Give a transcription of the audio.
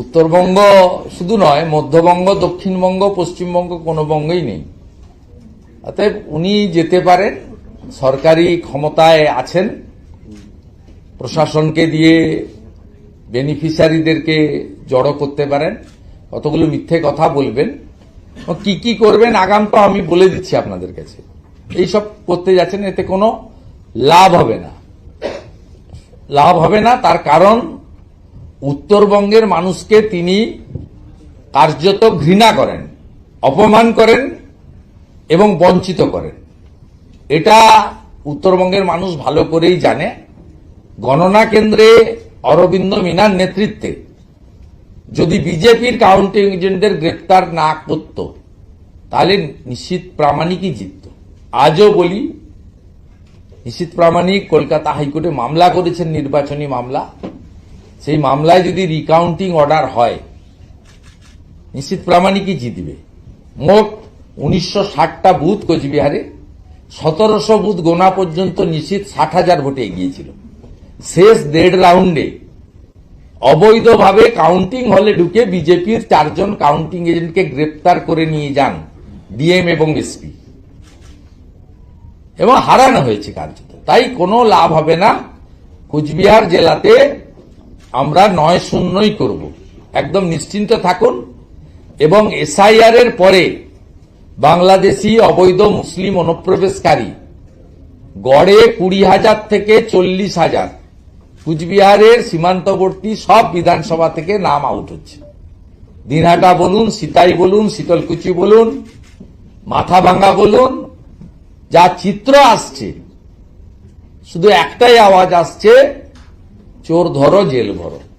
উত্তরবঙ্গ শুধু নয়, মধ্যবঙ্গ, দক্ষিণবঙ্গ, পশ্চিমবঙ্গ কোনো বঙ্গই নেই। অতএব উনি যেতে পারেন, সরকারি ক্ষমতায় আছেন, প্রশাসনকে দিয়ে বেনিফিশিয়ারিদেরকে জড়ো করতে পারেন। কতগুলো মিথ্যে কথা বলবেন। কি কি করবেন আগাম তো আমি বলে দিচ্ছি আপনাদের কাছে। এইসব করতে যাচ্ছেন, এতে কোনো লাভ হবে না। লাভ হবে না, তার কারণ উত্তরবঙ্গের মানুষকে তিনি কার্যত ঘৃণা করেন, অপমান করেন এবং বঞ্চিত করেন। এটা উত্তরবঙ্গের মানুষ ভালো করেই জানে। গণনা কেন্দ্রে অরবিন্দ মিনার নেতৃত্বে যদি বিজেপির কাউন্টিং এজেন্টদের গ্রেপ্তার না করত, তাহলে নিশ্চিত প্রামাণিকই জিতত। আজও বলি, নিশ্চিত প্রামাণিক কলকাতা হাইকোর্টে মামলা করেছেন নির্বাচনী মামলা। সেই মামলায় যদি রিকাউন্টিং অর্ডার হয়, নিশ্চিত প্রামাণিকই জিতবে। মোট উনিশশো ষাটটা বুথ কোচবিহারে, সতেরোশো বুথ গোনা পর্যন্ত নিশ্চিত ষাট হাজার ভোটে এগিয়েছিল। শেষ দেড় রাউন্ডে অবৈধভাবে কাউন্টিং হলে ঢুকে বিজেপির চারজন কাউন্টিং এজেন্টকে গ্রেপ্তার করে নিয়ে যান ডিএম এবং এসপি। এবং হারানো হয়েছে কার্যত। তাই কোনো লাভ হবে না। কুচবিহার জেলাতে আমরা নয় শূন্যই করব। একদম নিশ্চিন্ত থাকুন এবং এসআইআর এর পরে বাংলাদেশি অবৈধ মুসলিম অনুপ্রবেশকারী গড়ে কুড়ি হাজার থেকে চল্লিশ হাজার। কুচবিহারের সীমান্তবর্তী সব বিধানসভা থেকে নাম আউট হচ্ছে। দিনহাটা বলুন, সিতাই বলুন, শীতলকুচি বলুন, মাথাভাঙ্গা বলুন, যা চিত্র আসছে, শুধু একটাই আওয়াজ আসছে চোর ধরো জেল ভরো।